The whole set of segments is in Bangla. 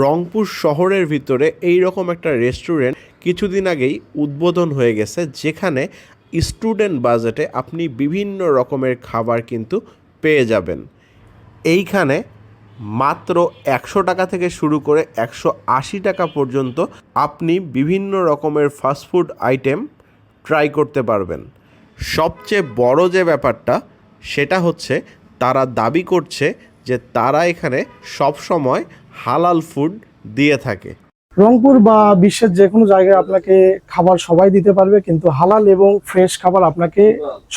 রংপুর শহরের ভিতরে এই রকম একটা রেস্টুরেন্ট কিছুদিন আগেই উদ্বোধন হয়ে গেছে, যেখানে স্টুডেন্ট বাজেটে আপনি বিভিন্ন রকমের খাবার কিন্তু পেয়ে যাবেন। এইখানে মাত্র একশো টাকা থেকে শুরু করে একশো আশি টাকা পর্যন্ত আপনি বিভিন্ন রকমের ফাস্টফুড আইটেম ট্রাই করতে পারবেন। সবচেয়ে বড় যে ব্যাপারটা, সেটা হচ্ছে তারা দাবি করছে যে তারা এখানে সব সময় হালাল ফুড দিয়ে থাকে। রংপুর বা বিশ্বের যে কোনো জায়গায় আপনাকে খাবার সবাই দিতে পারবে কিন্তু হালাল এবং ফ্রেশ খাবার আপনাকে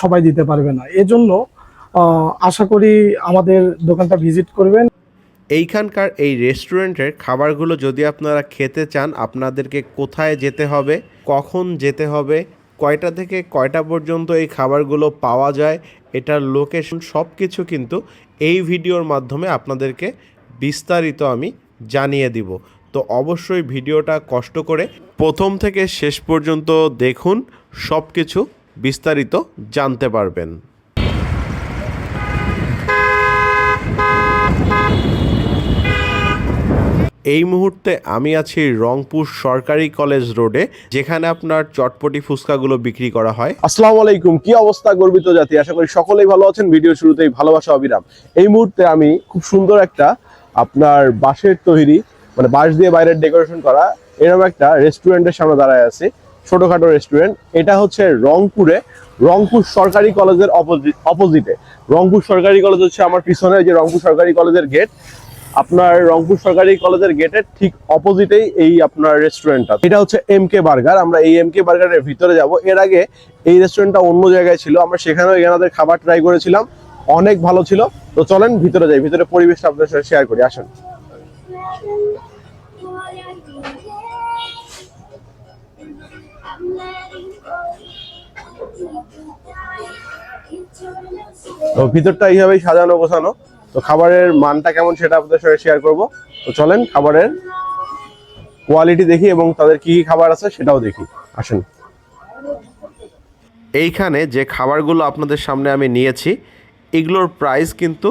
সবাই দিতে পারবে না। এজন্য আশা করি আমাদের দোকানটা ভিজিট করবেন। এইখানকার এই রেস্টুরেন্টের খাবারগুলো যদি আপনারা খেতে চান আপনাদেরকে কোথায় যেতে হবে কখন যেতে হবে কয়টা থেকে কয়টা পর্যন্ত এই খাবারগুলো পাওয়া যায় এটার লোকেশন সব কিছু কিন্তু এই ভিডিওর মাধ্যমে আপনাদেরকে বিস্তারিত আমি জানিয়ে দিব। তো অবশ্যই ভিডিওটা কষ্ট করে প্রথম থেকে শেষ পর্যন্ত দেখুন সব কিছু বিস্তারিত জানতে পারবেন। এই মুহূর্তে আমি আছি রংপুর সরকারি কলেজ রোডে, যেখানে আপনার চটপটি ফুচকাগুলো বিক্রি করা হয়। আসসালামু আলাইকুম, কি অবস্থা গর্বিত জাতি? আশা করি সকলেই ভালো আছেন ভিডিও শুরুতেই ভালোবাসা অবিরাম। এই মুহূর্তে আমি খুব সুন্দর একটা আপনার বাঁশের তৈরি মানে বাঁশ দিয়ে বাইরের ডেকোরেশন করা, এরকম একটা রেস্টুরেন্টের সামনে দাঁড়ায় আছে, ছোটখাটো রেস্টুরেন্ট এটা হচ্ছে রংপুরে, রংপুর সরকারি কলেজের অপোজিটে রংপুর সরকারি কলেজ হচ্ছে আমার পিছনে, যে রংপুর সরকারি কলেজের গেট আপনার রংপুর সরকারি কলেজের গেটের ঠিক অপোজিটেই এই আপনার রেস্টুরেন্টটা এটা হচ্ছে এম কে বার্গার আমরা এই এম কে বার্গারের ভিতরে যাব। এর আগে এই রেস্টুরেন্টটা অন্য জায়গায় ছিল, আমরা সেখানেও এনাদের খাবার ট্রাই করেছিলাম। অনেক ভালো ছিল। তো চলেন ভিতরে যাই, ভিতরে পরিবেশটা আপনাদের সাথে শেয়ার করি, আসেন। তো ভিতরটা এইভাবেই সাজানো, গোছানো। তো খাবারের মানটা কেমন সেটা আপনাদের সাথে শেয়ার করব। তো চলেন খাবারের কোয়ালিটি দেখি এবং তাদের কি কি খাবার আছে সেটাও দেখি। আসেন। এইখানে যে খাবারগুলো আপনাদের সামনে আমি নিয়েছি এগুলোর প্রাইস কিন্তু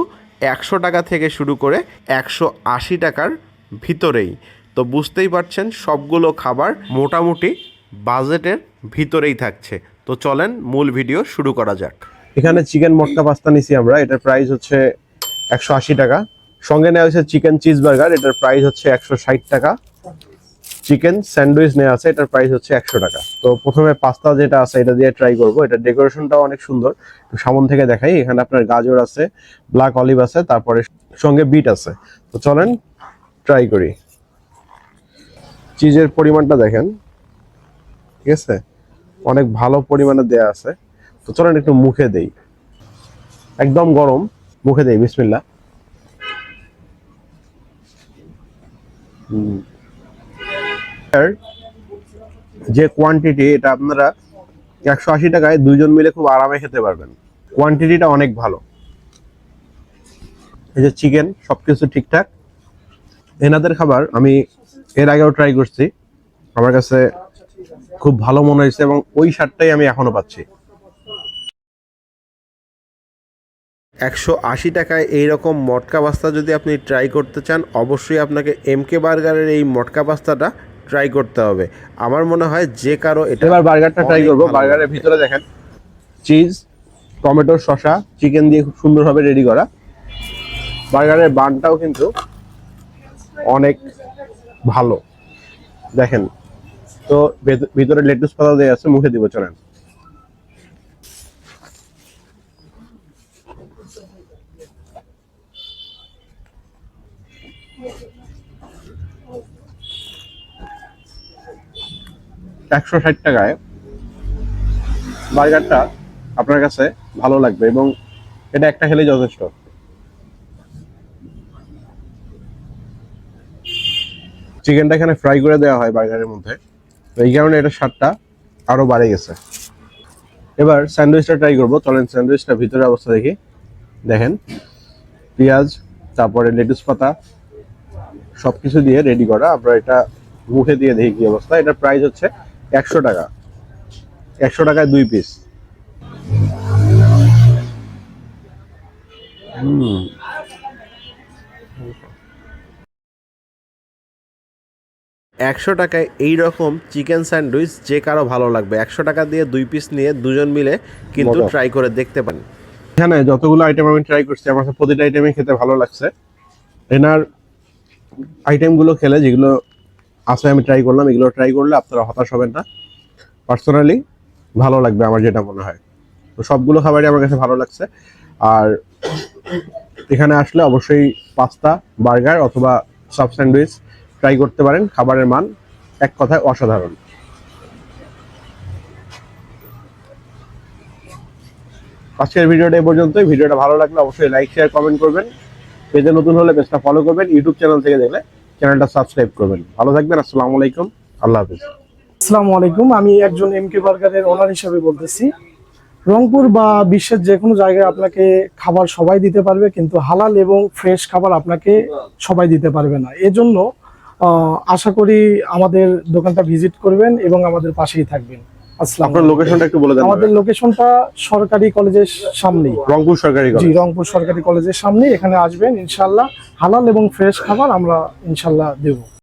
একশো টাকা থেকে শুরু করে একশো আশি টাকার ভিতরেই। তো বুঝতেই পারছেন, সবগুলো খাবার মোটামুটি বাজেটের ভিতরেই থাকছে। তো চলেন মূল ভিডিও শুরু করা যাক। এখানে চিকেন মটকা পাস্তা নিছি আমরা, এটার প্রাইস হচ্ছে একশো আশি টাকা। সঙ্গে নেওয়া হয়েছে চিকেন চিজ বার্গার এটার প্রাইস হচ্ছে একশো ষাট টাকা। চিকেন স্যান্ডউইচ নেওয়া আছে, এটার প্রাইস হচ্ছে একশো টাকা। তো প্রথমে পাস্তা যেটা আছে, এটা দিয়ে ট্রাই করব। এটা ডেকোরেশনটাও অনেক সুন্দর। সামন থেকে দেখাই, এখানে আপনার গাজর আছে ব্ল্যাক অলিভ আছে, তারপরে সঙ্গে বিট আছে। তো চলেন ট্রাই করি। চিজের পরিমাণটা দেখেন, ঠিক আছে? অনেক ভালো পরিমাণে দেয়া আছে। তো চলেন একটু মুখে দেই। একদম গরম, মুখে দেই বিসমিল্লা হুম। যে কোয়ান্টিটি এটা আপনারা একশো আশি টাকায় দুইজন মিলে খুব আরামে খেতে পারবেন। কোয়ান্টিটিটা অনেক ভালো। এই যে চিকেন সবকিছু ঠিকঠাক। এনাদের খাবার আমি এর আগেও ট্রাই করছি। আমার কাছে খুব ভালো মনে হয়েছে এবং ওই স্বাদটাই আমি এখনও পাচ্ছি। একশো আশি টাকায় এইরকম মটকা পাস্তা যদি আপনি ট্রাই করতে চান, অবশ্যই আপনাকে এমকে বার্গারের এই মটকা পাস্তাটা ট্রাই করতে হবে। আমার মনে হয় যে কারও এটা এবার বার্গারটা ট্রাই করব। বার্গারের ভিতরে দেখেন চিজ টমেটো শসা চিকেন দিয়ে খুব সুন্দরভাবে রেডি করা। বার্গারের বানটাও কিন্তু অনেক ভালো। দেখেন তো ভেত- ভিতরে লেটুস পাতা দেওয়া আছে মুখে দিব চলেন। একশো ষাট টাকায় বার্গারটা আপনার কাছে ভালো লাগবে এবং এটা একটা খেলেই যথেষ্ট। চিকেনটা এখানে ফ্রাই করে দেওয়া হয় বার্গারের মধ্যে। তো এই কারণে এটা স্বাদটা আরও বাড়ে গেছে। এবার স্যান্ডউইচটা ট্রাই করব। চলেন স্যান্ডউইচটা ভিতরে অবস্থা দেখি। দেখেন, পেঁয়াজ, তারপরে লেটুস পাতা, সবকিছু দিয়ে রেডি করা। আমরা এটা মুখে দিয়ে দেখি কি অবস্থা। এটার প্রাইস হচ্ছে একশো টাকা। একশো টাকায় দুই পিস হুম। একশো টাকায় এই রকম চিকেন স্যান্ডউইচ যে কারও ভালো লাগবে। একশো টাকা দিয়ে দুই পিস নিয়ে দুজন মিলে কিন্তু ট্রাই করে দেখতে পারেন। এখানে যতগুলো আইটেম আমি ট্রাই করছি আমার প্রতিটা আইটেমই খেতে ভালো লাগছে। এনার আইটেমগুলো খেলে যেগুলো আছে আমি ট্রাই করলাম, এগুলো ট্রাই করলে আপনারা হতাশ হবেন না। পার্সোনালি ভালো লাগবে আমার যেটা মনে হয়। তো সবগুলো খাবারই আমার কাছে ভালো লাগছে। আর এখানে আসলে অবশ্যই পাস্তা বার্গার অথবা সব স্যান্ডউইচ ট্রাই করতে পারেন, খাবারের মান এক কথায় অসাধারণ। আজকের ভিডিওটা এই পর্যন্তই। ভিডিওটা ভালো লাগলে অবশ্যই লাইক শেয়ার কমেন্ট করবেন। পেজে নতুন হলে পেজটা ফলো করবেন। ইউটিউব চ্যানেল থেকে দেখলে চ্যানেলটা সাবস্ক্রাইব করবেন। ভালো থাকবেন, আসসালামু আলাইকুম, আল্লাহ হাফিজ। আসসালামু আলাইকুম, আমি একজন এমকে বার্গারের ওনার হিসেবে বলতেছি। রংপুর বা বিশ্বের যে কোনো জায়গায় আপনাকে খাবার সবাই দিতে পারবে, কিন্তু হালাল এবং ফ্রেশ খাবার আপনাকে সবাই দিতে পারবে না। এজন্য আশা করি আমাদের দোকানটা ভিজিট করবেন এবং আমাদের পাশেই থাকবেন। আপনার লোকেশনটা একটু বলে দেন আমাদের লোকেশনটা সরকারি কলেজের রংপুর সরকারি জি রংপুর সরকারি কলেজের সামনে এখানে আসবেন হালাল এবং ফ্রেশ খাবার আমরা ইনশাল্লাহ দেবো।